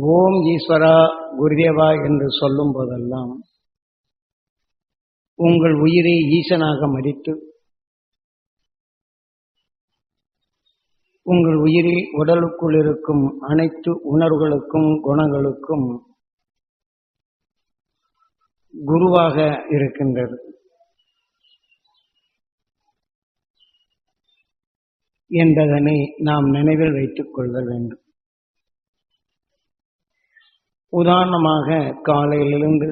ஓம் ஈஸ்வரா குருதேவா என்று சொல்லும் போதெல்லாம் உங்கள் உயிரை ஈசனாக மதித்து உங்கள் உயிரில் உடலுக்குள் இருக்கும் அனைத்து உணர்வுகளுக்கும் குணங்களுக்கும் குருவாக இருக்கின்றது. என்பதனை நாம் நினைவில் வைத்துக் கொள்ள வேண்டும். உதாரணமாக காலையிலிருந்து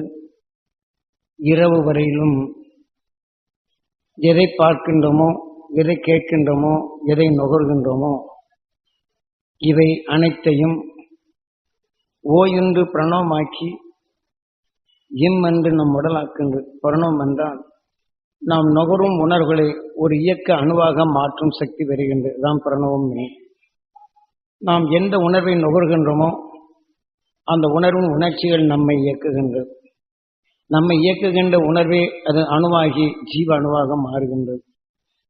இரவு வரையிலும் எதை பார்க்கின்றோமோ எதை கேட்கின்றோமோ எதை நுகர்கின்றோமோ இவை அனைத்தையும் ஓ பிரணவமாக்கி இம் என்று நம் உடலாக்குண்டு பிரணவம் என்றால் நாம் நுகரும் உணர்வுகளை ஒரு இயக்க அணுவாக மாற்றும் சக்தி வருகின்றது தான் பிரணவம் நாம் எந்த உணர்வை நுகர்கின்றோமோ அந்த உணர்வின் உணர்ச்சிகள் நம்மை இயக்குகின்றது. நம்மை இயக்குகின்ற உணர்வே அது அணுவாகி ஜீவ அணுவாக மாறுகின்றது.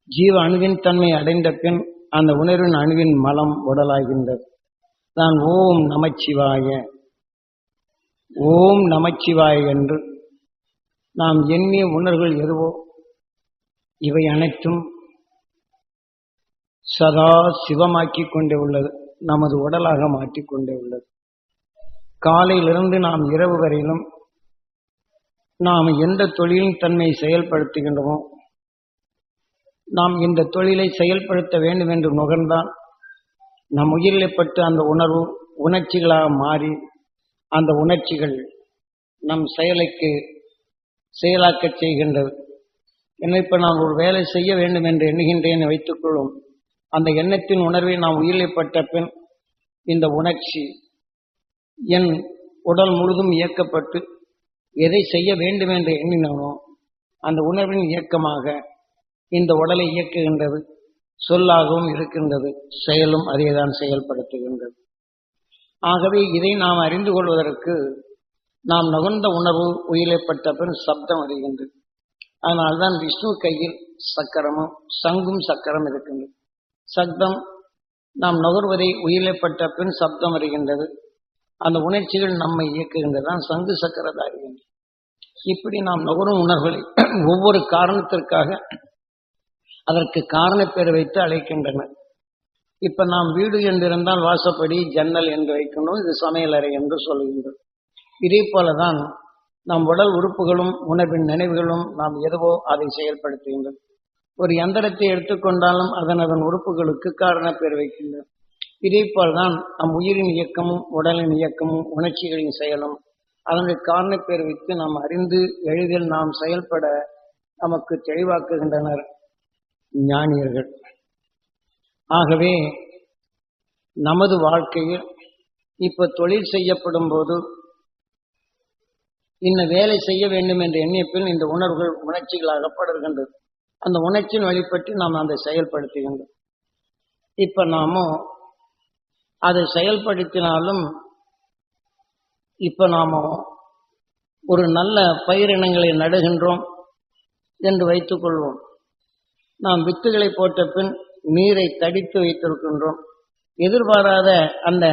ஜீவ அணுவின் தன்மை அடைந்த பின் அந்த உணர்வின் அணுவின் மலம் உடலாகின்றது. நான் ஓம் நமச்சிவாய. ஓம் நமச்சிவாய என்று நாம் எண்ணிய உணர்வுகள் எதுவோ இவை அனைத்தும் சதா சிவமாக்கிக் கொண்டே உள்ளது. நமது உடலாக மாற்றிக்கொண்டே உள்ளது. காலையிலிருந்து நாம் இரவு வரையிலும் நாம் எந்த தொழிலின் தன்மை செயல்படுத்துகின்றோமோ நாம் இந்த தொழிலை செயல்படுத்த வேண்டும் என்று நுகர்ந்தால் நம் உயிரிழப்பட்டு அந்த உணர்வு உணர்ச்சிகளாக மாறி அந்த உணர்ச்சிகள் நம் செயலுக்கு செயலாக்கச் செய்கின்றது என்ன இப்போ நான் ஒரு வேலை செய்ய வேண்டும் என்று எண்ணுகின்றேன் வைத்துக்கொள்ளும் அந்த எண்ணத்தின் உணர்வை நாம் உயிரிழப்பட்ட பின் இந்த உணர்ச்சி என் உடல் முழுதும் இயக்கப்பட்டு எதை செய்ய வேண்டும் என்று எண்ணினானோ அந்த உணர்வின் இயக்கமாக இந்த உடலை இயக்குகின்றது சொல்லாகவும் இருக்கின்றது செயலும் அதேதான் செயல்படுத்துகின்றது. ஆகவே இதை நாம் அறிந்து கொள்வதற்கு நாம் நுகர்ந்த உணர்வு உயிரப்பட்ட பின் சப்தம் அறிகின்றது அதனால்தான் விஷ்ணு கையில் சக்கரமும் சங்கும் சக்கரம் இருக்கின்றது. சப்தம் நாம் நுகர்வதை உயிரப்பட்ட பின் சப்தம் அறிகின்றது அந்த உணர்ச்சிகள் நம்மை இயக்குகின்றது தான் சங்கு சக்கரத்தை இப்படி நாம் நுகரும் உணர்வுகளை ஒவ்வொரு காரணத்திற்காக அதற்கு காரணப்பேர் வைத்து அழைக்கின்றனர். இப்ப நாம் வீடு என்றிருந்தால் வாசப்படி ஜன்னல் என்று வைக்கணும் இது சமையலறை என்று சொல்கின்றோம். இதே போலதான் நம் உடல் உறுப்புகளும் உணவின் நினைவுகளும் நாம் எதுவோ அதை செயல்படுத்துகின்றோம். ஒரு எந்திரத்தை எடுத்துக்கொண்டாலும் அதன் அதன் உறுப்புகளுக்கு காரண பேர் வைக்கின்றோம். இதே தான் நம் உயிரின் இயக்கமும் உடலின் இயக்கமும் உணர்ச்சிகளின் செயலும். அதனுடைய காரணப்பேர் வைத்து நாம் அறிந்து எளிதில் நாம் செயல்பட நமக்கு தெளிவாக்குகின்றனர் ஞானியர்கள். ஆகவே நமது வாழ்க்கையில் இப்ப தொழில் செய்யப்படும் போது இன்ன வேலை செய்ய வேண்டும் என்ற எண்ணியப்பில் இந்த உணர்வுகள் உணர்ச்சிகளாக படுகின்றது அந்த உணர்ச்சியின் வழிபட்டு நாம் அதை செயல்படுத்துகின்றோம். இப்ப நாமும் அதை செயல்படுத்தினாலும் இப்ப நாம ஒரு நல்ல பயிரினங்களை நடுகின்றோம் என்று வைத்துக் கொள்வோம். நாம் வித்துகளை போட்ட பின் நீரை தடித்து வைத்திருக்கின்றோம். எதிர்பாராத அந்த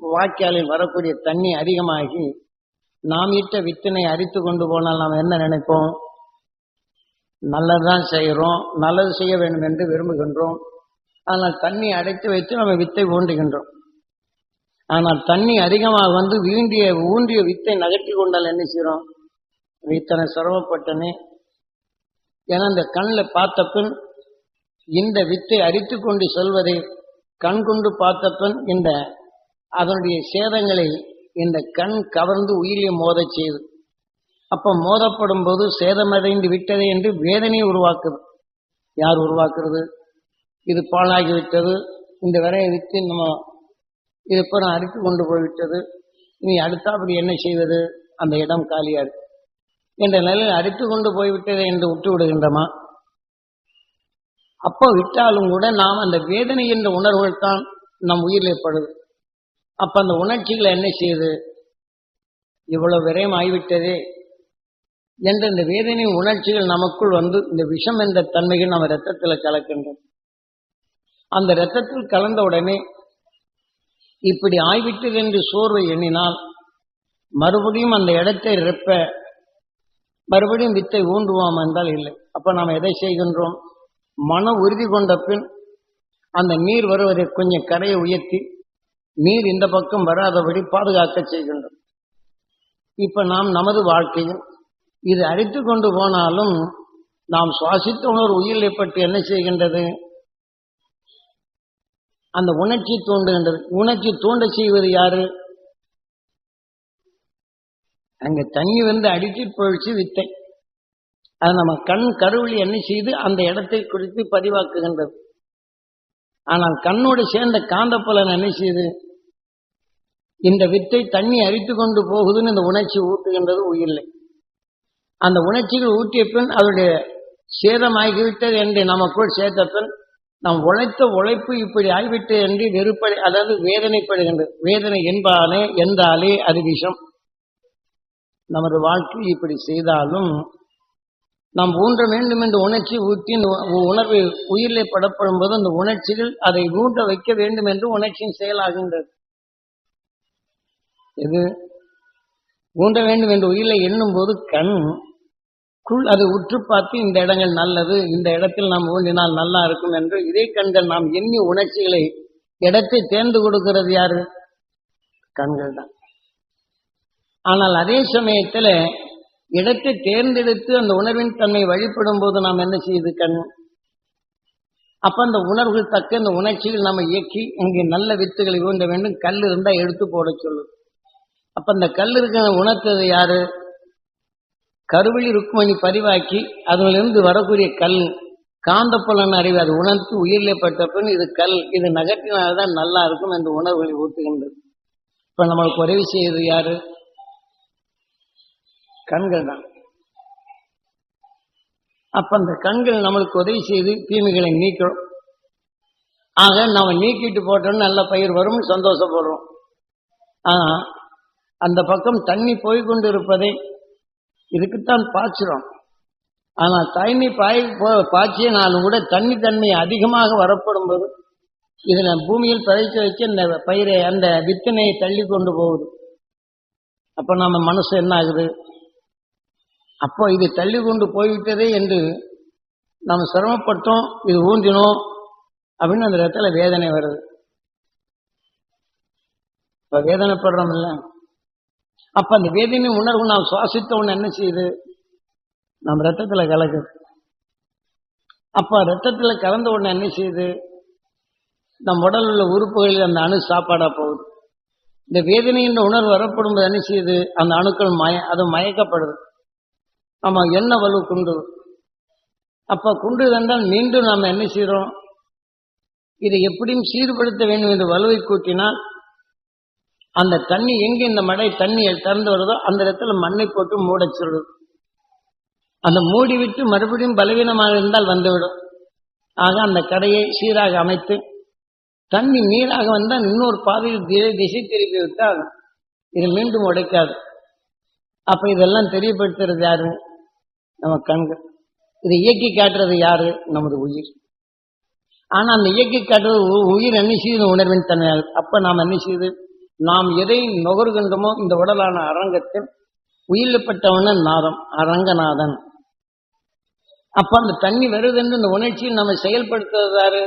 வாய்க்காலில் வரக்கூடிய தண்ணி அதிகமாகி நாம் இட்ட வித்தினை அரித்து கொண்டு போனால் நாம் என்ன நினைப்போம்? நல்லதுதான் செய்கிறோம் நல்லது செய்ய வேண்டும் என்று விரும்புகின்றோம். ஆனால் தண்ணி அடைத்து வைத்து நம்ம வித்தை ஊண்டுகின்றோம். ஆனால் தண்ணி அதிகமாக வந்து வீண்டிய ஊண்டிய வித்தை நகர்த்தி கொண்டால் என்ன செய்யறோம் இத்தனை சிரமப்பட்டனே. ஏன்னா இந்த கண்ணில் பார்த்த பின் இந்த வித்தை அரித்து கொண்டு செல்வதை கண் கொண்டு பார்த்த பின் இந்த அதனுடைய சேதங்களை இந்த கண் கவர்ந்து உயிரியை மோதச் செய்து அப்போ மோதப்படும் போது சேதமடைந்து விட்டதே என்று வேதனையை உருவாக்குது. யார் உருவாக்குறது? இது பாழாகி விட்டது இந்த விரையை விற்று நம்ம இது பூரா அறுத்து கொண்டு போய்விட்டது. இனி அடுத்தாப்படி என்ன செய்வது? அந்த இடம் காலியா இருக்கு. என்ற நிலையில் அரித்து கொண்டு போய்விட்டது என்று விட்டு விடுகின்றமா? அப்போ விட்டாலும் கூட நாம் அந்த வேதனை என்ற உணர்வுகள் தான் நம் உயிரில் ஏற்படுது அப்ப அந்த உணர்ச்சிகளை என்ன செய்யுது இவ்வளவு விரயம் ஆகிவிட்டதே என்ற இந்த வேதனை உணர்ச்சிகள் நமக்குள் வந்து இந்த விஷம் என்ற தன்மைகள் நம்ம ரத்தத்தில் கலக்கின்றோம் அந்த ரத்தத்தில் கலந்த உடனே இப்படி ஆய்விட்டது என்று சோர்வை எண்ணினால் மறுபடியும் அந்த இடத்தை ரெப்ப மறுபடியும் வித்தை ஊண்டுவோம் என்றால் இல்லை. அப்ப நாம் எதை செய்கின்றோம்? மன உறுதி கொண்ட பின் அந்த நீர் வருவதை கொஞ்சம் கரையை உயர்த்தி நீர் இந்த பக்கம் வராதபடி பாதுகாக்க செய்கின்றோம். இப்ப நாம் நமது வாழ்க்கையில் இது அரித்து கொண்டு போனாலும் நாம் சுவாசித்த உணர்வு உயிரை பற்றி என்ன செய்கின்றது? அந்த உணர்ச்சி தூண்டுகின்றது உணர்ச்சி தூண்ட செய்வது யாரு? அங்க தண்ணி வந்து அடித்து போயிடுச்சு வித்தை அது நம்ம கண் கருவிழி என்ன செய்து அந்த இடத்தை குறித்து பதிவாக்குகின்றது. ஆனால் கண்ணோடு சேர்ந்த காந்தப்புலன் என்ன செய்யுது இந்த வித்தை தண்ணி அரித்து கொண்டு போகுதுன்னு இந்த உணர்ச்சி ஊட்டுகின்றது உயிரில்லை அந்த உணர்ச்சிகள் ஊட்டிய பின் அதனுடைய சேதமாகிவிட்டது என்று நமக்குள் சேர்த்த பின் நாம் உழைத்த உழைப்பு இப்படி ஆகிவிட்டு என்று வெறுப்படை அதாவது வேதனைப்படுகின்றது வேதனை என்பானே என்றாலே அது விஷம். நமது வாழ்க்கை இப்படி செய்தாலும் நாம் ஊன்ற வேண்டும் என்ற உணர்ச்சி ஊற்றி இந்த உணர்வு உயிரிலே படப்படும் போது அந்த உணர்ச்சிகள் அதை ஊன்ற வைக்க வேண்டும் என்று உணர்ச்சியின் செயலாகின்றது. இது ஊன்ற வேண்டும் என்று உயிரை எண்ணும் போது கண் உள் அதை உற்று பார்த்து இந்த இடங்கள் நல்லது இந்த இடத்தில் நாம் ஊன்றினால் நல்லா இருக்கும் என்று இதே கண்கள் நாம் எண்ணி உணர்ச்சிகளை இடத்தை தேர்ந்து கொடுக்கிறது யாரு? கண்கள் தான். ஆனால் அதே சமயத்துல இடத்தை தேர்ந்தெடுத்து அந்த உணர்வின் தன்மை வழிபடும் போது நாம் என்ன செய்யுது கண்? அப்ப அந்த உணர்வுகள் தக்க அந்த உணர்ச்சிகள் நம்ம இயக்கி இங்கே நல்ல வித்துகளை ஊன்ற வேண்டும். கல் இருந்தா எடுத்து போட சொல்லும். அப்ப அந்த கல் இருக்க உணர்த்தது யாரு? கருவழி ருக்மணி பதிவாக்கி அதிலிருந்து வரக்கூடிய கல் காந்தப்புலன் அறிவு அது உணர்த்து உயிரிலே பட்டப்பின் பின் இது கல் இது நகர்த்தினால்தான் நல்லா இருக்கும் என்று உணர்வுகளை ஊட்டுகின்றது. இப்ப நம்மளுக்கு உதவி செய்யறது யாரு? கண்கள் தான். அப்ப அந்த கண்கள் நம்மளுக்கு உதவி செய்து தீமைகளை நீக்கிறோம் ஆக நம்ம நீக்கிட்டு போட்டோம்னு நல்ல பயிர் வரும் சந்தோஷப்படுறோம். ஆனா அந்த பக்கம் தண்ணி போய் கொண்டு இருப்பதை இதுக்குத்தான் பாய்ச்சிரும் ஆனா தண்ணி பாய் போ- கூட தண்ணி தன்மை அதிகமாக வரப்படும் போது இதுல பூமியில் பதைச்சு வச்சு இந்த பயிரை அந்த வித்தனையை தள்ளி கொண்டு போகுது. அப்ப நம்ம மனசு என்ன ஆகுது? அப்போ இது தள்ளி கொண்டு போய்விட்டதே என்று நாம் சிரமப்பட்டோம் இது ஊந்தினோம் அப்படின்னு அந்த இடத்துல வேதனை வருது. இப்ப வேதனைப்படுறோம் இல்லை? அப்ப அந்த வேதனை உணர்வு நாம் சுவாசித்த உடனே என்ன செய்யுது? நம்ம ரத்தத்துல கலக்குது. அப்ப ரத்தத்துல கலந்த உடனே என்ன செய்யுது? நம் உடல் உள்ள உறுப்புகளில் அந்த அணு சாப்பாடா போகுது. இந்த வேதனையின் உணர்வு வரப்படும் போது என்ன செய்யுது? அந்த அணுக்கள் மய அது மயக்கப்படுது. ஆமா என்ன வலு குண்டு. அப்ப குண்டு என்றால் மீண்டும் நாம் என்ன செய்யறோம் இதை எப்படியும் சீர்படுத்த வேண்டும் என்று வலுவை கூட்டினால் அந்த தண்ணி எங்கே இந்த மடை தண்ணி திறந்து வருதோ அந்த இடத்துல மண்ணை போட்டு மூட சொல்லுது. அந்த மூடி விட்டு மறுபடியும் பலவீனமாக இருந்தால் வந்துவிடும். ஆக அந்த கடையை சீராக அமைத்து தண்ணி நீராக வந்தால் இன்னொரு பாதையில் தி- திசை திருப்பி விட்டால் இது மீண்டும் உடைக்காது. அப்ப இதெல்லாம் தெரியப்படுத்துறது யாரு? நம்ம கண்கள். இதை இயக்கி காட்டுறது யாரு? நமது உயிர். ஆனா அந்த இயக்கி காட்டுறது உ- உயிர் என்ன செய்யுது? உணர்வின் தன்மையாக அப்ப நாம் என்ன செய்யுது? நாம் எதை நுகர்கின்றோமோ இந்த உடலான அரங்கத்தில் உயிரிழப்பட்டவன நாதம் அரங்கநாதன். அப்ப அந்த தண்ணி வருதுன்னு இந்த உணர்ச்சியை நம்ம செயல்படுத்துறதாரு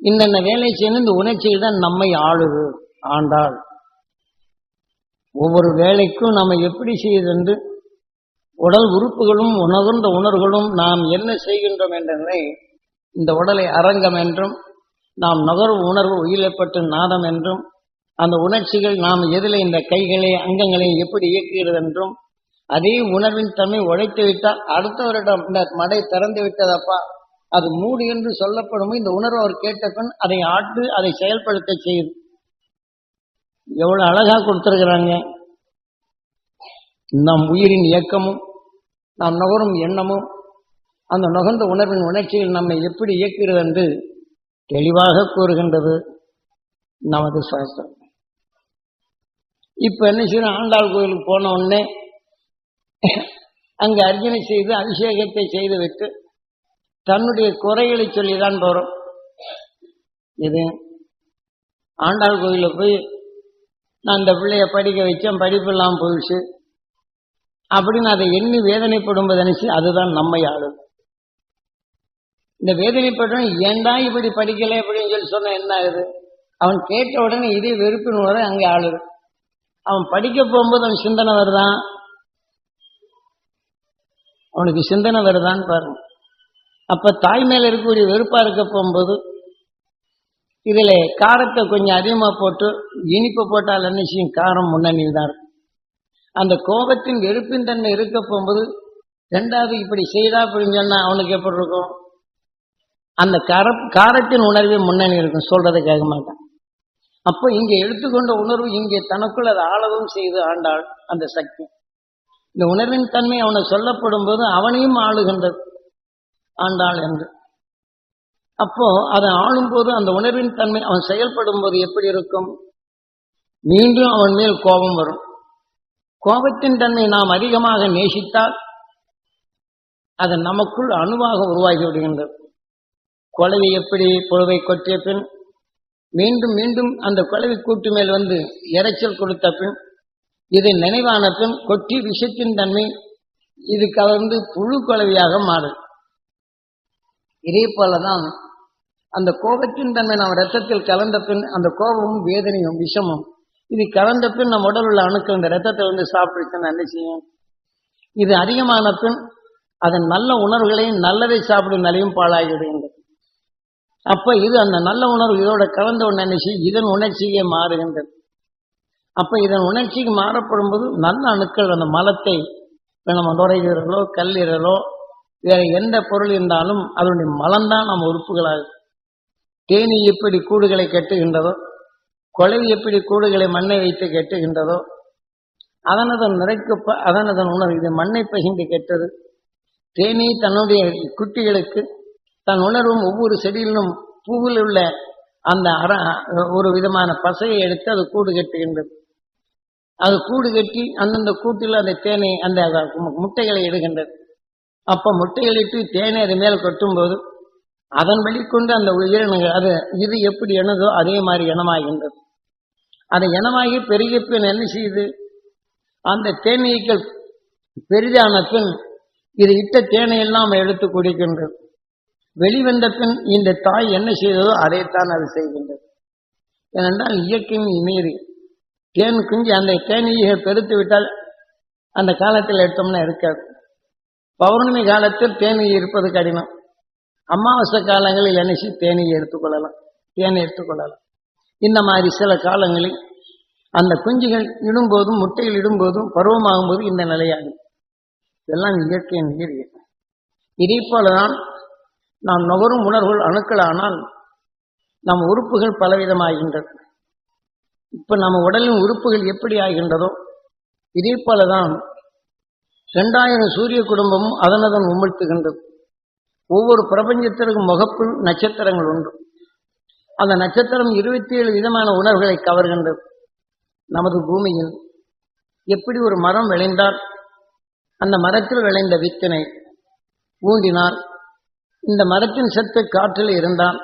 இந்தந்த வேலை செய்யணும் இந்த உணர்ச்சியில் தான் நம்மை ஆளுது ஆண்டாள். ஒவ்வொரு வேலைக்கும் நம்ம எப்படி செய்யுதென்று உடல் உறுப்புகளும் உணர்ந்த உணர்வுகளும் நாம் என்ன செய்கின்றோம் என்றே இந்த உடலை அரங்கம் என்றும் நாம் நுகர்வு உணர்வு உயிரிழப்பட்டு நாதம் என்றும் அந்த உணர்ச்சிகள் நாம் எதில் இந்த கைகளை அங்கங்களை எப்படி இயக்குகிறது என்றும் அதே உணர்வின் தன்மை உழைத்து விட்டால் அடுத்தவரிடம் இந்த மடை திறந்து விட்டதப்பா? அது மூடு என்று சொல்லப்படும்? இந்த உணர்வு அவர் கேட்ட பின் அதை ஆட்டு அதை செயல்படுத்த செய்யுது எவ்வளவு அழகா கொடுத்திருக்கிறாங்க. நம் உயிரின் இயக்கமும் நாம் நுகரும் எண்ணமும் அந்த நுகர்ந்த உணர்வின் உணர்ச்சியில் நம்மை எப்படி இயக்குகிறது என்று தெளிவாக கூறுகின்றது நமது சாஸ்திரம். இப்போ என்ன செய்யணும்? ஆண்டாள் கோயிலுக்கு போன உடனே அங்கே அர்ச்சனை செய்து அபிஷேகத்தை செய்து விட்டு தன்னுடைய குறைகளை சொல்லிதான் போகிறோம் இது ஆண்டாள் கோயிலில் போய் நான் இந்த பிள்ளைய படிக்க வச்சேன் படிப்பு இல்லாமல் போயிடுச்சு. அப்படின்னு அதை எண்ணி வேதனைப்படும்போது நினைச்சு அதுதான் நம்மை ஆளும். இந்த வேதனைப்பட்டவன் ஏண்டா இப்படி படிக்கல? அப்படின்னு சொல்லி சொன்ன என்ன ஆகுது? அவன் கேட்ட உடனே இதே வெறுப்புன்னு வர அங்கே ஆளுது. அவன் படிக்க போகும்போது அவன் சிந்தனை வருதான் அவனுக்கு சிந்தனை வருதான்னு பாருங்க. அப்ப தாய் மேல இருக்கக்கூடிய வெறுப்பா இருக்க போகும்போது இதுல காரத்தை கொஞ்சம் அதிகமா போட்டு இனிப்பு போட்டால் என்ன செய்யும்? காரம் முன்னணியில் தான் இருக்கும். அந்த கோபத்தின் வெறுப்பின் தன்மை இருக்க போகும்போது ரெண்டாவது இப்படி செய்தா அப்படின்னு சொன்னா அவனுக்கு எப்படி இருக்கும்? அந்த கர காரத்தின் உணர்வே முன்னணி இருக்கும். சொல்றதுக்காக மாட்டான். அப்போ இங்கே எடுத்துக்கொண்ட உணர்வு இங்கே தனக்குள் அதை ஆளவும் செய்து ஆண்டாள் அந்த சக்தி. இந்த உணர்வின் தன்மை அவனை சொல்லப்படும் போது அவனையும் ஆளுகின்றது. ஆண்டாள் என்று. அப்போ அதை ஆளும் போது அந்த உணர்வின் தன்மை அவன் செயல்படும் போது எப்படி இருக்கும்? மீண்டும் அவன் மேல் கோபம் வரும். கோபத்தின் தன்மை நாம் அதிகமாக நேசித்தால் அது நமக்குள் அணுவாக உருவாகி விடுகின்றது. கொலையை எப்படி பொழுவை கொற்றிய பின் மீண்டும் மீண்டும் அந்த குழவி கூட்டு மேல் வந்து இறைச்சல் கொடுத்த பின் இதை நினைவான பின் கொட்டி விஷத்தின் தன்மை இது கலந்து புழு கொலவையாக மாறும். இதே போலதான் அந்த கோபத்தின் தன்மை நாம் ரத்தத்தில் கலந்த பின் அந்த கோபமும் வேதனையும் விஷமும் இது கலந்த பின் நம்ம உடல் உள்ள அணுக்கள் இந்த ரத்தத்தை வந்து சாப்பிடுச்சுன்னு என்ன செய்யும்? இது அதிகமான பின் அதன் நல்ல உணர்வுகளையும் நல்லதை சாப்பிடும் நிலையும் பாழாகிவிடுகின்றது அப்ப இது அந்த நல்ல உணர்வு இதோட கலந்த உடனே நினைச்சு இதன் உணர்ச்சியே மாறுகின்றது. அப்ப இதன் உணர்ச்சிக்கு மாறப்படும் போது நல்ல அணுக்கள் அந்த மலத்தை நம்ம நுரையீரலோ கல்லீரலோ வேற எந்த பொருள் இருந்தாலும் அதனுடைய மலம்தான் நம்ம உறுப்புகளாகும் தேனி எப்படி கூடுகளை கட்டுகின்றதோ கொலை எப்படி கூடுகளை மண்ணை வைத்து கட்டுகின்றதோ அதனதன் நிறைக்க அதனதன் உணர்வு இது மண்ணை பகிர்ந்து கெட்டது. தேனி தன்னுடைய குட்டிகளுக்கு தன் உணர்வும் ஒவ்வொரு செடியிலும் பூவில் உள்ள அந்த அற ஒரு விதமான பசையை எடுத்து அது கூடு கட்டுகின்றது. அது கூடு கட்டி அந்தந்த கூட்டில் அந்த தேனை அந்த முட்டைகளை இடுகின்றது. அப்ப முட்டைகளிட்டு தேனை அது மேல் கொட்டும்போது அதன் வெளிக்கொண்டு அந்த உயிரினங்கள் அது இது எப்படி எனதோ அதே மாதிரி இனமாகின்றது. அதை இனமாகி பெருகிய பின் என்ன செய்யுது அந்த தேனீக்கள் பெரிதான பின் இது இட்ட தேனையெல்லாம் எடுத்து குடிக்கின்றது. வெளிவந்த பின் இந்த தாய் என்ன செய்ததோ அதைத்தான் அது செய்கின்றது. ஏனென்றால் இயற்கையின் மீறி தேன் குஞ்சு அந்த தேனீயை பெருத்து விட்டால் அந்த காலத்தில் எடுத்தோம்னா இருக்காது. பௌர்ணமி காலத்தில் தேனீ இருப்பது கடினம். அமாவாசை காலங்களில் நினைச்சு தேனீயை எடுத்துக்கொள்ளலாம். தேனை எடுத்துக்கொள்ளலாம். இந்த மாதிரி சில காலங்களில் அந்த குஞ்சுகள் இடும்போதும் முட்டைகள் இடும்போதும் பருவமாகும் போது இந்த நிலையாகும். இதெல்லாம் இயற்கையின் மீறி இதே போலதான் நாம் நுகரும் உணர்வுகள் அணுக்களானால் நம் உறுப்புகள் பலவிதமாகின்றது இப்போ நம்ம உடலின் உறுப்புகள் எப்படி ஆகின்றதோ இதே போலதான் ரெண்டாயிரம் சூரிய குடும்பமும் அதனதன் உமிழ்த்துகின்றது. ஒவ்வொரு பிரபஞ்சத்திற்கும் முகப்பில் நட்சத்திரங்கள் உண்டு. அந்த நட்சத்திரம் இருபத்தி ஏழு விதமான உணர்வுகளை கவர்கின்றது. நமது பூமியில் எப்படி ஒரு மரம் விளைந்தால் அந்த மரத்தில் விளைந்த வித்தினை ஊண்டினால் இந்த மரத்தின் சத்து காற்றில் இருந்தால்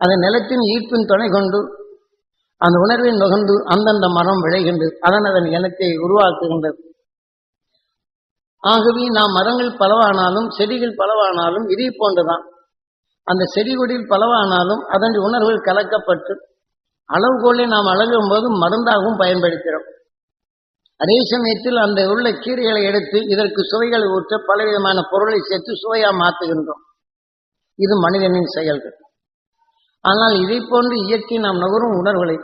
அது நிலத்தின் ஈர்ப்பின் துணை கொண்டு அந்த உணர்வின் நுகர்ந்து அந்தந்த மரம் விளைகின்றது. அதன் அதன் இனத்தை உருவாக்குகின்றது. ஆகவே நாம் மரங்கள் பலவானாலும் செடிகள் பலவானாலும் இதே போன்றுதான். அந்த செடி கொடியில் பலவானாலும் அதன் உணர்வுகள் கலக்கப்பட்டு அளவுகோலை நாம் அழகும் போது மருந்தாகவும் பயன்படுத்துகிறோம். அதே சமயத்தில் அந்த உள்ள கீரைகளை எடுத்து இதற்கு சுவைகளை ஊற்ற பலவிதமான பொருளை சேர்த்து சுவையா மாற்றுகின்றோம். இது மனிதனின் செயல்கள் ஆனால் இதை போன்று இயற்கை நாம் நுகரும் உணர்வுகளை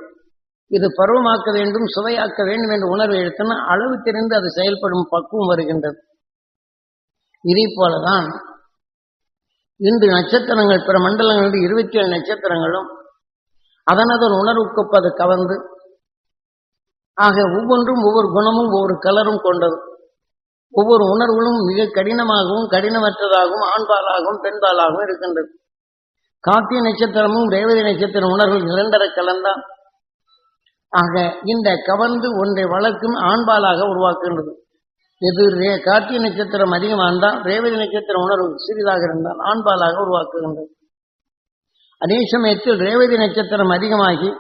இது பருவமாக்க வேண்டும் சுவையாக்க வேண்டும் என்ற உணர்வை எடுத்தனா அளவு தெரிந்து அது செயல்படும் பக்குவம் வருகின்றது. இதை போலதான் இன்று நட்சத்திரங்கள் பிற மண்டலங்களில் இருபத்தி ஏழு நட்சத்திரங்களும் அதனதன் உணர்வுக்கு அது கவர்ந்து ஆக ஒவ்வொன்றும் ஒவ்வொரு குணமும் ஒவ்வொரு கலரும் கொண்டது. ஒவ்வொரு உணர்வுகளும் மிக கடினமாகவும் கடினமற்றதாகவும் ஆண்பாலாகவும் பெண்பாலாகவும் இருக்கின்றது. காத்திய நட்சத்திரமும் ரேவதி நட்சத்திர உணர்வுகள் இரண்டரை கலந்தான் ஆக இந்த கவர்ந்து ஒன்றை வளர்க்கும் ஆண்பாலாக உருவாக்குகின்றது. எது ரே கார்த்திகை நட்சத்திரம் அதிகமானால் ரேவதி நட்சத்திர உணர்வு சிறிதாக இருந்தால் ஆண்பாலாக உருவாக்குகின்றது. அதே சமயத்தில் ரேவதி நட்சத்திரம் அதிகமாகி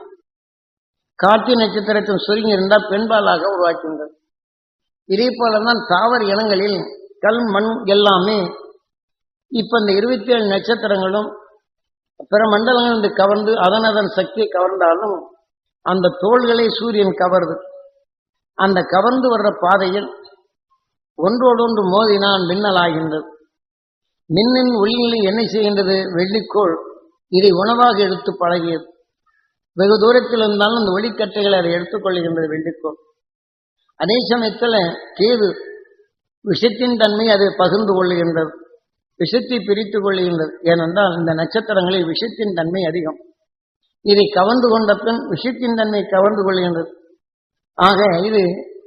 கார்த்திகை நட்சத்திரத்தின் சுருங்கி இருந்தால் பெண்பாலாக உருவாக்குகின்றது. இதே போலதான் தாவர இனங்களில் கல் மண் எல்லாமே இப்ப இந்த இருபத்தி ஏழு நட்சத்திரங்களும் பிற மண்டலங்கள் என்று கவர்ந்து அதன் அதன் சக்தியை கவர்ந்தாலும் அந்த தோள்களை சூரியன் கவருது. அந்த கவர்ந்து வர்ற பாதையில் ஒன்றோடொன்று மோதினால் மின்னலாகின்றது மின்னின் ஒளிகளில் என்ன செய்கின்றது? வெள்ளிக்கோள். இதை உணவாக எடுத்து பழகியது. வெகு தூரத்தில் இருந்தாலும் அந்த ஒளிக்கட்டைகளை அதை எடுத்துக்கொள்கின்றது வெள்ளிக்கோள். அதே சமயத்தில் கேது விஷத்தின் தன்மை அதை பகிர்ந்து கொள்ளுகின்றது. விஷத்தை பிரித்து கொள்ளுகின்றது. ஏனென்றால் இந்த நட்சத்திரங்களில் விஷத்தின் தன்மை அதிகம். இதை கவர்ந்து கொண்ட பின் விஷத்தின் தன்மை கவர்ந்து கொள்கின்றது. ஆக இது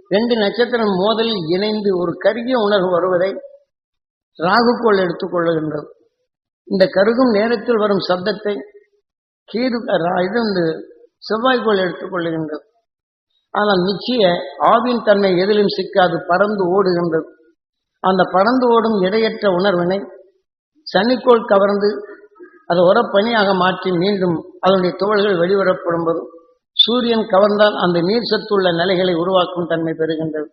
ரெண்டு நட்சத்திரம் மோதலில் இணைந்து ஒரு கருகிய உணர்வு வருவதை ராகுக்கோள் எடுத்துக்கொள்ளுகின்றது இந்த கருகும் நேரத்தில் வரும் சப்தத்தை கீது இது வந்து செவ்வாய்க்கோள் எடுத்துக்கொள்ளுகின்றது ஆனால் நிச்சய ஆவின் தன்மை எதிலும் சிக்காது பறந்து ஓடுகின்றது. அந்த பறந்து ஓடும் இடையற்ற உணர்வினை சனிக்கோள் கவர்ந்து அதை உரப்பணியாக மாற்றி மீண்டும் அதனுடைய துகள்கள் வெளிவரப்படும் போது சூரியன் கவர்ந்தால் அந்த நீர் சத்துள்ள நிலைகளை உருவாக்கும் தன்மை பெறுகின்றது.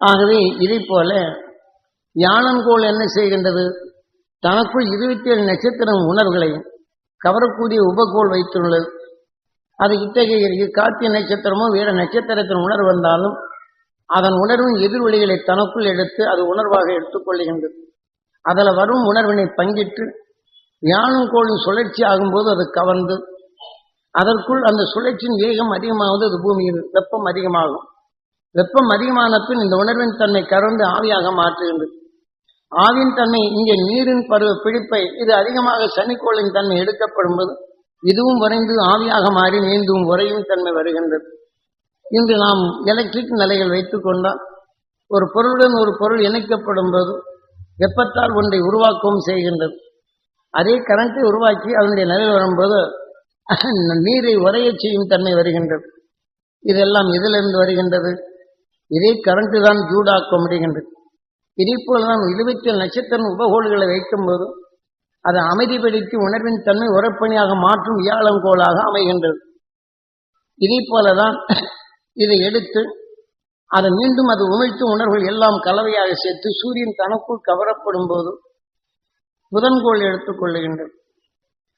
ஆகவே இதை போல யானன்கோள் என்ன செய்கின்றது? தனக்குள் இருபத்தி ஏழு நட்சத்திரம் உணர்வுகளை கவரக்கூடிய உபகோள் வைத்துள்ளது. அது இத்தகைய காத்திய நட்சத்திரமோ வேற நட்சத்திரத்தின் உணர்வு வந்தாலும் அதன் உணர்வின் எதிர்வெளிகளை தனக்குள் எடுத்து அது உணர்வாக எடுத்துக்கொள்கின்றது அதில் வரும் உணர்வினை பங்கிட்டு யானும் கோளின் சுழற்சி ஆகும்போது அது கவர்ந்து அதற்குள் அந்த சுழற்சியின் வேகம் அதிகமாவது அது பூமியில் வெப்பம் அதிகமாகும். வெப்பம் அதிகமான பின் இந்த உணர்வின் தன்மை கறந்து ஆவியாக மாற்றுகின்றது. ஆவின் தன்மை இங்கே நீரின் பருவ பிடிப்பை இது அதிகமாக சனிக்கோளின் தன்மை எடுக்கப்படும் போது இதுவும் வரைந்து ஆவியாக மாறி மீண்டும் உறையும் தன்மை வருகின்றது. இன்று நாம் எலக்ட்ரிக் நிலைகள் வைத்துக் கொண்டால் ஒரு பொருளுடன் ஒரு பொருள் இணைக்கப்படும் போது வெப்பத்தால் ஒன்றை உருவாக்கவும் செய்கின்றது. அதே கரண்ட்டை உருவாக்கி அதனுடைய நிலை வரும்போது நீரை உறைய செய்யும் தன்மை வருகின்றது. இதெல்லாம் இதிலிருந்து வருகின்றது? இதே கரண்ட்டு தான் ஜூடாக்க முடிகின்றது. இதே போல போலதான் இருபத்தி நட்சத்திரம் உபகோள்களை வைக்கும்போது அதை அமைதிப்படுத்தி உணர்வின் தன்மை உரப்பணியாக மாற்றும் வியாழங்கோளாக அமைகின்றது. இதே போலதான் இதை எடுத்து அதை மீண்டும் அது உமிழ்த்து உணர்வுகள் எல்லாம் கலவையாக சேர்த்து சூரியன் தனக்குள் கவரப்படும் போது புதன்கோள் எடுத்துக் கொள்ளுகின்றது.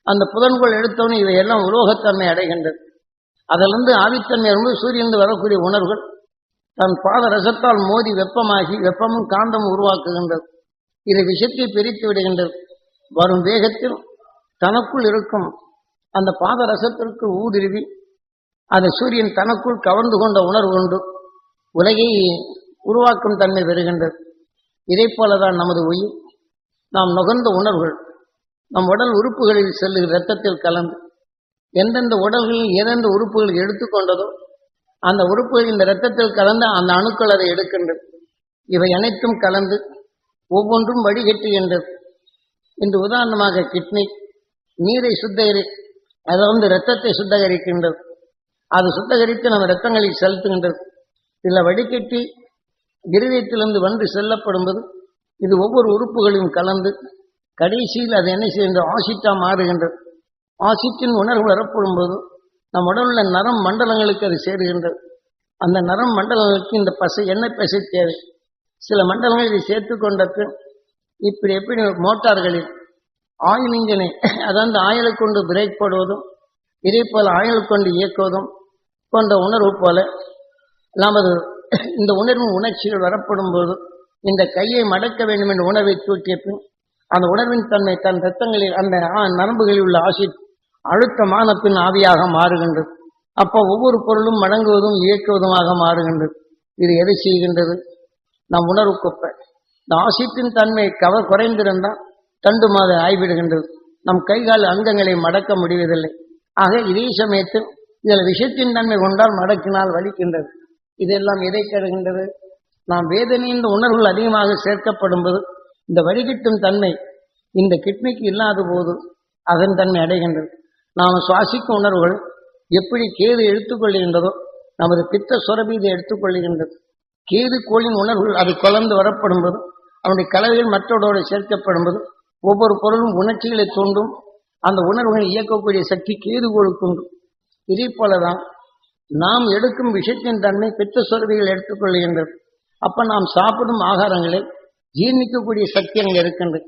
அந்த புதன்கோள் எடுத்தவனே இவையெல்லாம் உலோகத்தன்மை அடைகின்றது. அதிலிருந்து ஆவித்தன்மை இருந்து சூரியன் வரக்கூடிய உணர்வுகள் தன் பாத ரசத்தால் மோதி வெப்பமாகி வெப்பமும் காந்தமும் உருவாக்குகின்றது. இது விஷத்தை பிரித்து விடுகின்றது. வரும் வேகத்தில் தனக்குள் இருக்கும் அந்த பாத ரசத்திற்கு ஊடுருவி அந்த சூரியன் தனக்குள் கவர்ந்து கொண்ட உணர்வு கொண்டு உலகை உருவாக்கும் தன்மை பெறுகின்றது. இதை போலதான் நமது உயிர். நாம் நுகர்ந்த உணர்வுகள் நம் உடல் உறுப்புகளில் செல்லுகிற இரத்தத்தில் கலந்து எந்தெந்த உடல்களில் எந்தெந்த உறுப்புகள் எடுத்துக்கொண்டதோ அந்த உறுப்புகள் இந்த இரத்தத்தில் கலந்து அந்த அணுக்கள் அதை எடுக்கின்றது. இவை அனைத்தும் கலந்து ஒவ்வொன்றும் வடிகட்டுகின்றது. இன்று உதாரணமாக கிட்னி நீரை சுத்தகரி அதை வந்து ரத்தத்தை சுத்தகரிக்கின்றது. அது சுத்தகரித்து நம்ம ரத்தங்களில் செலுத்துகின்றது. இதில் வடிகட்டி இருதயத்திலிருந்து வந்து செல்லப்படும்போது இது ஒவ்வொரு உறுப்புகளையும் கலந்து கடைசியில் அது என்ன செய்கின்ற ஆசிட்டா மாறுகின்றது. ஆசிட்டின் உணர்வு வரப்படும் போது நம் உடலுள்ள நரம் மண்டலங்களுக்கு அது சேருகின்றது. அந்த நரம் மண்டலங்களுக்கு இந்த பசை எண்ணெய் பசை தேவை. சில மண்டலங்கள் இதை சேர்த்து கொண்ட இப்படி எப்படி மோட்டார்களில் ஆயில் இன்ஜினை அதாவது ஆயிலை கொண்டு பிரேக் போடுவதும் இதே போல் ஆயில் கொண்டு இயக்குவதும் போன்ற உணர்வு போல நமது இந்த உணர்வின் உணர்ச்சிகள் வரப்படும் போது இந்த கையை மடக்க வேண்டும் என்ற உணர்வை தூக்கிய பின் அந்த உணர்வின் தன்மை தன் ரத்தங்களில் அந்த ஆ- நரம்புகளில் உள்ள ஆசிட் அழுத்தமான பின் ஆவியாக மாறுகின்றது. அப்போ ஒவ்வொரு பொருளும் மடங்குவதும் இயக்குவதுமாக மாறுகின்றது. இது எதை செய்கின்றது? நம் உணர்வு குப்பை இந்த ஆசிப்பின் தன்மை கவ குறைந்திருந்தால் தண்டு மாத ஆய்விடுகின்றது. நம் கைகால் அங்கங்களை மடக்க முடிவதில்லை. ஆக இதே சமயத்தில் இதில் விஷத்தின் தன்மை கொண்டால் மடக்கினால் வலிக்கின்றது. இதெல்லாம் எதை கருகின்றது நாம் வேதனையின் உணர்வுகள் அதிகமாக சேர்க்கப்படும் போது இந்த வடிகட்டும் தன்மை இந்த கிட்னிக்கு இல்லாத போது அதன் தன்மை அடைகின்றது. நாம் சுவாசிக்கும் உணர்வுகள் எப்படி கேது எடுத்துக்கொள்கின்றதோ நமது பித்த சுரபி இதை எடுத்துக்கொள்கின்றது கேது கோளின் உணர்வுகள் அது கலந்து வரப்படும் போது அவனுடைய கலவைகள் மற்றவரோடு சேர்க்கப்படும் போது ஒவ்வொரு பொருளும் உணர்ச்சிகளை தூண்டும் அந்த உணர்வுகளை இயக்கக்கூடிய சக்தி கேது கோளுக்கு இதே போலதான் நாம் எடுக்கும் விஷயத்தின் தன்மை பித்த சுரபிகள் எடுத்துக்கொள்கின்றது. அப்ப நாம் சாப்பிடும் ஆகாரங்களை ஜீர்ணிக்கக்கூடிய சக்தி அங்கே இருக்கின்றது.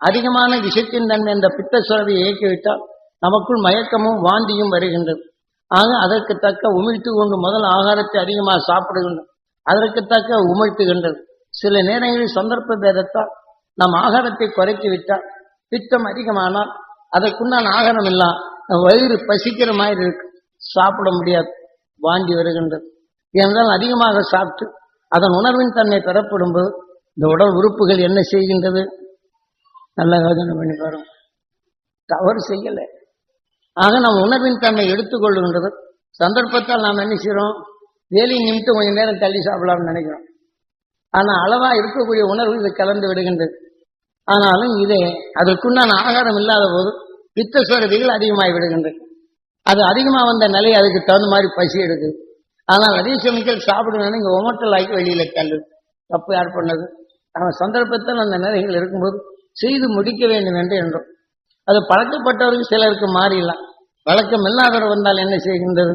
அதிகமான விஷத்தின் தன்மை அந்த பித்த சுரவை இயக்கிவிட்டால் நமக்குள் மயக்கமும் வாந்தியும் வருகின்றது. ஆக அதற்கு தக்க உமிழ்த்து கொண்டு முதல் ஆகாரத்தை அதிகமாக சாப்பிடுகின்றோம் அதற்கு தக்க உமிழ்த்துகின்றது. சில நேரங்களில் சந்தர்ப்ப பேதத்தால் நம் ஆகாரத்தை குறைத்து விட்டால் பித்தம் அதிகமானால் அதற்குண்டான ஆகாரம் எல்லாம் வயிறு பசிக்கிற மாதிரி இருக்கு. சாப்பிட முடியாது. வாங்கி வருகின்றது. ஏனென்றால் அதிகமாக சாப்பிட்டு அதன் உணர்வின் தன்மை பெறப்படும் போது இந்த உடல் உறுப்புகள் என்ன செய்கின்றது? நல்ல யோஜனை பண்ணி பாருங்க. தவறு செய்யலை. ஆக நம் உணர்வின் தன்மை எடுத்துக்கொள்கின்றது சந்தர்ப்பத்தால் நாம் என்ன செய்கிறோம் வேலையை நிமித்து கொஞ்ச நேரம் தள்ளி சாப்பிடலாம்னு நினைக்கிறோம். ஆனால் அளவா இருக்கக்கூடிய உணர்வு இது கலந்து விடுகின்றது. ஆனாலும் இதே அதற்குண்டான ஆகாரம் இல்லாத போது பித்த சுரதிகள் அதிகமாகி விடுகின்றது. அது அதிகமாக வந்த நிலை அதுக்கு தகுந்த மாதிரி பசி எடுக்குது. ஆனால் அதே சமயத்தில் சாப்பிடணும்னு இங்கே ஒமட்டல் ஆக்கி வெளியில் தள்ளு தப்பு யார் பண்ணது? அவன் சந்தர்ப்பத்தில் அந்த நிலைகள் இருக்கும்போது செய்து முடிக்க வேண்டும் என்று என்றோம் அது பழக்கப்பட்டவருக்கு சிலருக்கு மாறிடலாம். வழக்கம் இல்லாதவர் வந்தால் என்ன செய்கின்றது?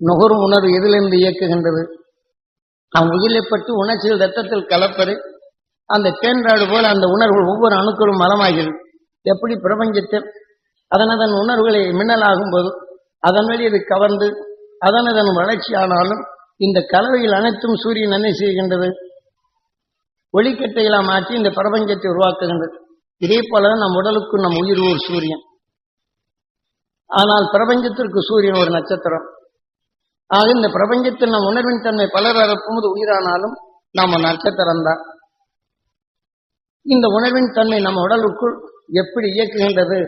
நுகரும் உணர்வு எதிலிருந்து இயக்குகின்றது? நாம் உயிரிழப்பட்டு உணர்ச்சிகள் ரத்தத்தில் கலப்பது அந்த தேன்றாடு போல அந்த உணர்வு ஒவ்வொரு அணுக்களும் மலமாகிறது. எப்படி பிரபஞ்சத்தில்? அதன் அதன் உணர்வுகளை மின்னலாகும் போது அதன் வழி அது கவர்ந்து அதன் அதன் வளர்ச்சி ஆனாலும் இந்த கலவையில் அனைத்தும் சூரியன் என்ன செய்கின்றது? ஒளிக்கட்டைகளாக மாற்றி இந்த பிரபஞ்சத்தை உருவாக்குகின்றது. இதே போலதான் நம் உடலுக்கு நம் உயிர் ஒரு சூரியன். ஆனால் பிரபஞ்சத்திற்கு சூரியன் ஒரு நட்சத்திரம். ஆக இந்த பிரபஞ்சத்தில் நம் உணர்வின் தன்மை பலர் அறப்போது உயிரானாலும் நாம் நட்சத்திரம் தான் இந்த உணர்வின் தன்மை நம் உடலுக்குள் எப்படி இயக்குகின்றது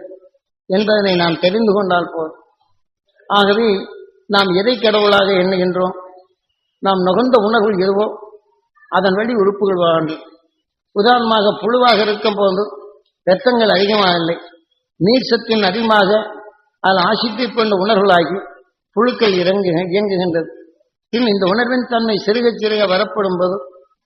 என்பதனை நாம் தெரிந்து கொண்டால் போதும். ஆகவே நாம் எதை கடவுளாக எண்ணுகின்றோம்? நாம் நுகர்ந்த உணர்வு எதுவோ அதன் வழி உறுப்புகள் வேண்டும் உதாரணமாக புழுவாக இருக்கும் போது ரத்தங்கள் அதிகமாக இல்லை நீர் சத்தின் அதிகமாக அதில் ஆசித்து கொண்ட உணர்வுகளாகி புழுக்கள் இறங்கு இயங்குகின்றது. பின் இந்த உணர்வின் தன்மை சிறுக சிறுக வரப்படும் போது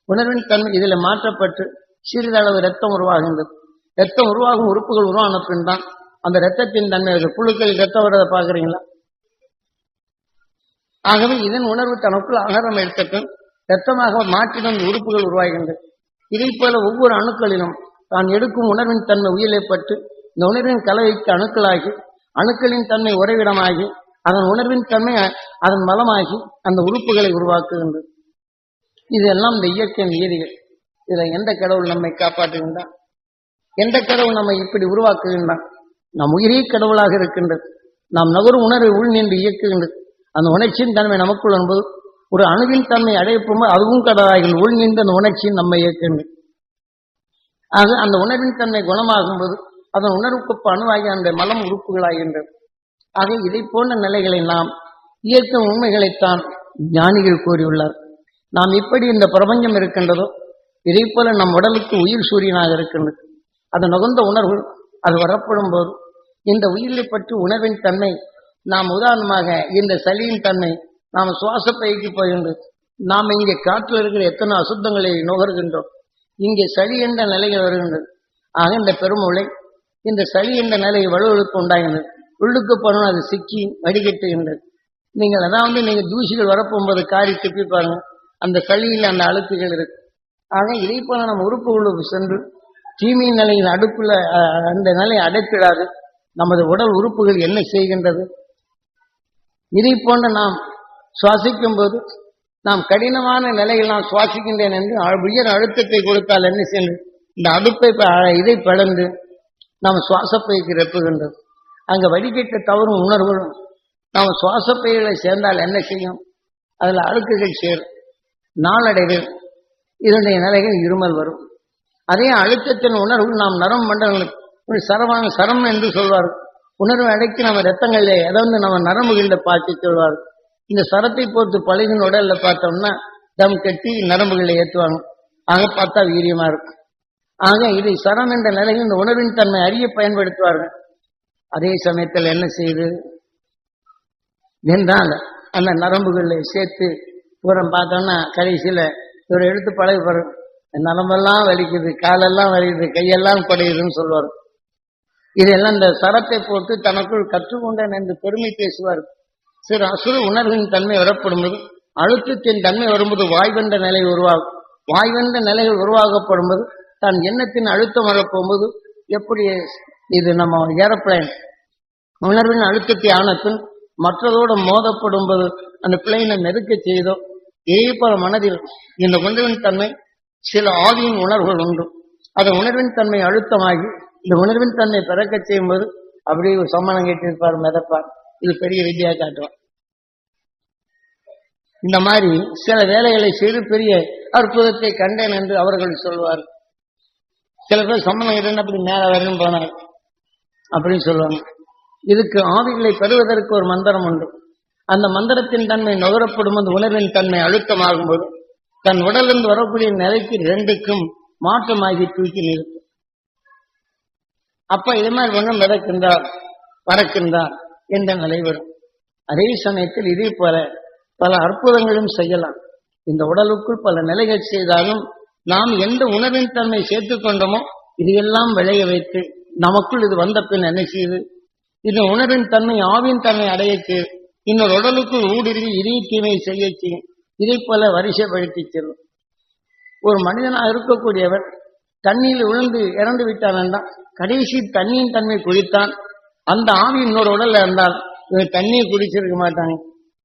உணர்வின் தன்மை இதில் மாற்றப்பட்டு சிறிதளவு ரத்தம் உருவாகின்றது. ரத்தம் உருவாகும் உறுப்புகள் உருவான பின் தான் அந்த ரத்தத்தின் தன்மை அது புழுக்களில் ரத்தம் வரதை பார்க்குறீங்களா? ஆகவே இதன் உணர்வு தனக்குள் ஆகாரம் எடுத்தக்கும் ரத்தமாக மாற்றின இந்த உறுப்புகள் உருவாகின்றது. இதை போல ஒவ்வொரு அணுக்களிலும் தான் எடுக்கும் உணர்வின் தன்மை உயிரிழப்பட்டு இந்த உணர்வின் கலவைக்கு அணுக்களாகி அணுக்களின் தன்மை உறைவிடமாகி அதன் உணர்வின் தன்மை அதன் மலமாகி அந்த உறுப்புகளை உருவாக்குகின்றது. இதெல்லாம் இந்த இயற்கையின் நீதிகள் இதுல எந்த கடவுள் நம்மை காப்பாற்றுகின்றான் எந்த கடவுள் நம்மை இப்படி உருவாக்குகின்றான் நம் உயிரே கடவுளாக இருக்கின்றது. நாம் நகரும் உணர்வை உள் நின்று இயக்குகின்றது. அந்த உணர்ச்சியின் தன்மை நமக்குள் என்பது ஒரு அணுவின் தன்மை அடையப்போது அதுவும் கடவுளாகில் உள் நின்று அந்த உணர்ச்சியின் நம்மை இயக்குகின்றது. ஆக அந்த உணர்வின் தன்மை குணமாகும் போது அதன் உணர்வுக்கு அணுவாகி அந்த மலம் உறுப்புகளாகின்றது. ஆக இதை போன்ற நிலைகளை நாம் இயற்கும் உண்மைகளைத்தான் ஞானிகள் கூறியுள்ளார். நாம் எப்படி இந்த பிரபஞ்சம் இருக்கின்றதோ இதை போல நம் உடலுக்கு உயிர் சூரியனாக இருக்கின்றது. அது நுகர்ந்த உணர்வு அது வரப்படும் போது இந்த உயிரை பற்றி உணர்வின் தன்மை நாம் உதாரணமாக இந்த சளியின் தன்மை நாம் சுவாச பயிற்சி போகின்றது நாம் இங்கே காற்றில் இருக்கிற எத்தனை அசுத்தங்களை நுகர்கின்றோம். இங்கே சளி என்ற நிலைகள் வருகின்றது. ஆக இந்த பெருமூளை இந்த சளி என்ற நிலை வலுவழுப்பு உண்டாகின்றது. உள்ளுக்கு போனோம் அது சிக்கி வடிகட்டுகின்றது நீங்கள் அதான் வந்து நீங்கள் தூசிகள் வரப்போகும்போது காரி திப்பி பாருங்க. அந்த சளியில் அந்த அழுக்குகள் இருக்கு. ஆக இதை போல நம்ம உறுப்புகளுக்கு சென்று தீமை நிலையில் அடுப்புல அந்த நிலையை அடைத்திடாது. நமது உடல் உறுப்புகள் என்ன செய்கின்றது? இதை போன்ற நாம் சுவாசிக்கும் போது நாம் கடினமான நிலையில் நான் சுவாசிக்கின்றேன் என்று உயர் அழுத்தத்தை கொடுத்தால் என்ன செய்யணும்? இந்த அடுப்பை ப- இதை பிளந்து நாம் சுவாசப்பைக்கு ரெப்புகின்றது அங்க வடிகட்ட தவறும் உணர்வுகளும். நாம் சுவாசப்பைகளை சேர்ந்தால் என்ன செய்யும்? அதுல அழுக்குகள் சேரும். நாளடைவில் இதனுடைய நிலைகள் இருமல் வரும். அதே அழுத்தத்தின் உணர்வு நாம் நரம் மண்டலங்களுக்கு ஒரு சரம் என்று சொல்வார். உணர்வு அடைக்கி நம்ம ரத்தங்களிலே எதாவது நம்ம நரம்புகளில் பார்த்து சொல்வார். இந்த சரத்தை பொறுத்து பழகின உடல்ல பார்த்தோம்னா தம் கட்டி நரம்புகளை ஏற்றுவாங்க. ஆக பார்த்தா வீரியமா இருக்கும். ஆக இதை சரம் என்ற நிலையில் இந்த உணர்வின் தன்மை அறிய பயன்படுத்துவார்கள். அதே சமயத்தில் என்ன செய்யுது என்றால் அந்த நரம்புகளை சேர்த்து பூரம் பார்த்தோன்னா கடைசியில் இவர் எடுத்து பழகி பாரு நரம்பெல்லாம் வலிக்குது காலெல்லாம் வலிக்குது கையெல்லாம் குடையுதுன்னு சொல்லுவார் இதெல்லாம் இந்த சரத்தை போட்டு தனக்குள் கற்றுக்கொண்டேன் என்று பெருமை பேசுவார். சிறு அசுறு உணர்வின் தன்மை வரப்படும்போது அழுத்தத்தின் தன்மை வரும்போது வாய்வென்ற நிலை உருவாகும். வாய்வென்ற நிலைகள் உருவாக்கப்படும்போது தன் எண்ணத்தின் அழுத்தம் வரப்போகும்போது எப்படி இது நம்ம ஏரோப்ளைன். உணர்வின் அழுத்தத்தை ஆனப்பின் மற்றதோடு மோதப்படும் போது அந்த பிளைனை நெருக்க செய்தோ இதே மனதில் இந்த உணர்வின் தன்மை சில ஆவியின் உணர்வுகள் உண்டு. அந்த உணர்வின் தன்மை அழுத்தமாகி இந்த உணர்வின் தன்மை பிறக்க செய்யும் போது அப்படியே ஒரு சம்மணம் கேட்டிருப்பார் மிதப்பார். இது பெரிய வித்தியா காட்டுவார். இந்த மாதிரி சில வேலைகளை செய்து பெரிய அற்புதத்தை கண்டேன் என்று அவர்கள் சொல்வார் சில பேர் சம்மணம் இருந்து அப்படி மேல வரணும் போனார் அப்படின்னு சொல்லுவாங்க. இதுக்கு ஆவிகளை பெறுவதற்கு ஒரு மந்திரம் உண்டு. அந்த மந்திரத்தின் தன்மை நுகரப்படும் போது உணர்வின் தன்மை அழுத்தமாகும் போது தன் உடலிருந்து வரக்கூடிய நிலைக்கு ரெண்டுக்கும் மாற்றமாகி தூக்கி நிறுத்தும். அப்ப இது மாதிரி ஒன்றும் மிதக்கின்றார் பறக்கின்றார் என்ற நிலை வரும். அதே சமயத்தில் இதே போல பல அற்புதங்களும் செய்யலாம். இந்த உடலுக்குள் பல நிலைகள் செய்தாலும் நாம் எந்த உணர்வின் தன்மை சேர்த்து கொண்டோமோ இதையெல்லாம் விளைய வைத்து நமக்குள் இது வந்த பின் என்ன செய்யுது இந்த உணர்வின் தன்மை ஆவின் தன்மை அடைய இன்னொரு உடலுக்குள் ஊடுருவி இதய தீமை செய்ய செய்யும் இதை போல வரிசைப்படுத்தி செல்லும். ஒரு மனிதனாக இருக்கக்கூடியவர் தண்ணியில் விழுந்து இறந்து விட்டான் என்றால் கடைசி தண்ணியின் தன்மை குடித்தான். அந்த ஆவி இன்னொரு உடல்ல இருந்தால் இவன் தண்ணியை குடிச்சிருக்க மாட்டாங்க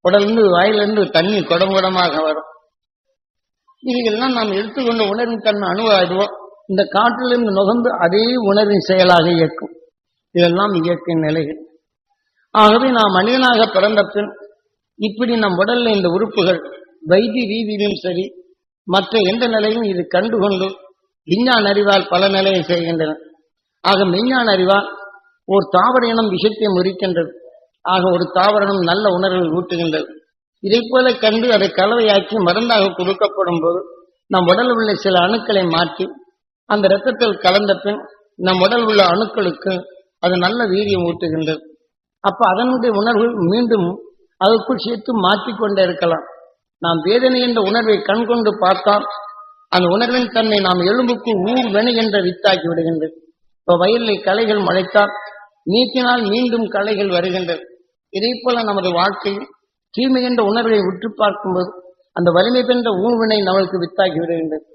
உடலிருந்து வாயிலிருந்து தண்ணி குடம் குடமாக வரும். இதுக்கெல்லாம் நாம் எடுத்துக்கொண்ட உணர்வின் தன்மை அணுவாடுவோம் இந்த காற்றிலிருந்து நுகர்ந்து அதே உணர்வின் செயலாக இயக்கும். இதெல்லாம் இயற்கையின் நிலைகள். ஆகவே நாம் மனிதனாக பிறந்த பின் இப்படி நம் உடல்ல இந்த உறுப்புகள் வைத்திய ரீதியிலும் சரி மற்ற எந்த நிலையும் இது கண்டுகொண்டு விஞ்ஞான அறிவால் பல நிலையை செய்கின்றன. ஆக விஞ்ஞான அறிவால் ஒரு தாவர இனம் விஷத்தை முறிக்கின்றது. ஆக ஒரு தாவரனும் நல்ல உணர்வை ஊட்டுகின்றது. இதை போல கண்டு அதை கலவையாக்கி மருந்தாக கொடுக்கப்படும் போது நம் உடலில் உள்ள சில அணுக்களை மாற்றி அந்த இரத்தத்தில் கலந்த பின் நம் உடல் உள்ள அணுக்களுக்கு அது நல்ல வீரியம் ஊட்டுகின்றது. அப்ப அதனுடைய உணர்வு மீண்டும் அதற்குள் சேர்த்து மாற்றிக்கொண்டே இருக்கலாம். நாம் வேதனை என்ற உணர்வை கண்கொண்டு பார்த்தால் அந்த உணர்வின் தன்னை நாம் எலும்புக்கு ஊர் வெணு என்ற வித்தாக்கி விடுகின்றது. இப்ப வயலில் களைகள் முளைத்தால் நீக்கினால் மீண்டும் களைகள் வருகின்றது. இதே போல நமது வாழ்க்கையில் தீமை என்ற உணர்வை உற்று பார்க்கும்போது அந்த வலிமை பெற்ற ஊழ்வினை நம்மளுக்கு வித்தாக்கி விடுகின்றது.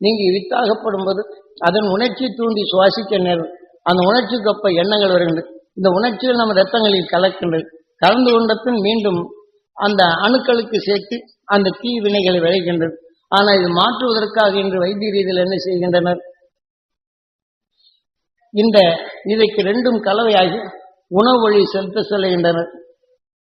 நீங்கள் வித்தாகப்படும்போது அதன் உணர்ச்சி தூண்டி சுவாசிக்க நேரம். அந்த உணர்ச்சிக்கு அப்ப எண்ணங்கள் வருகின்றது இந்த உணர்ச்சிகள் நம்ம ரத்தங்களில் கலக்கின்றது கலந்து கொண்ட பின் மீண்டும் அந்த அணுக்களுக்கு சேர்த்து அந்த தீ வினைகளை விளைகின்றது ஆனால் இது மாற்றுவதற்காக இன்று வைத்திய ரீதியில் என்ன செய்கின்றனர்? இந்த இதைக்கு ரெண்டும் கலவையாகி உணவு வழி செலுத்த செல்கின்றனர்.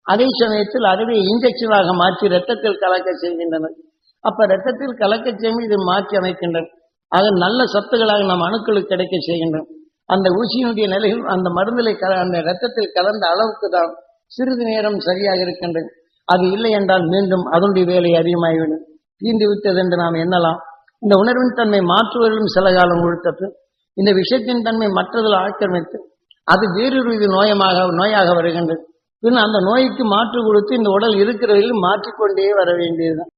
அதே சமயத்தில் அதுவே இன்ஜெக்ஷனாக மாற்றி ரத்தத்தில் கலக்க செய்கின்றனர். அப்ப ரத்தத்தில் கலக்க செய்யும் இது மாற்றி அமைக்கின்றனர் ஆக நல்ல சத்துக்களாக நம் அணுக்களுக்கு கிடைக்க செய்கின்றன. அந்த ஊசியினுடைய நிலையில் அந்த மருந்திலை கல அந்த ரத்தத்தில் கலந்த அளவுக்கு தான் சிறிது நேரம் சரியாக இருக்கின்றது. அது இல்லை என்றால் மீண்டும் அதனுடைய வேலை அதிகமாகிவிடும். தீண்டு விட்டது என்று நாம் எண்ணலாம். இந்த உணர்வின் தன்மை மாற்றுவதிலும் சில காலம் உழுத்தது இந்த விஷயத்தின் தன்மை மற்றதில் ஆக்கிரமித்து அது வேறொரு இது நோயமாக நோயாக வருகின்றது. பின் அந்த நோய்க்கு மாற்று கொடுத்து இந்த உடல் இருக்கிறதில் மாற்றிக்கொண்டே வர வேண்டியதுதான்.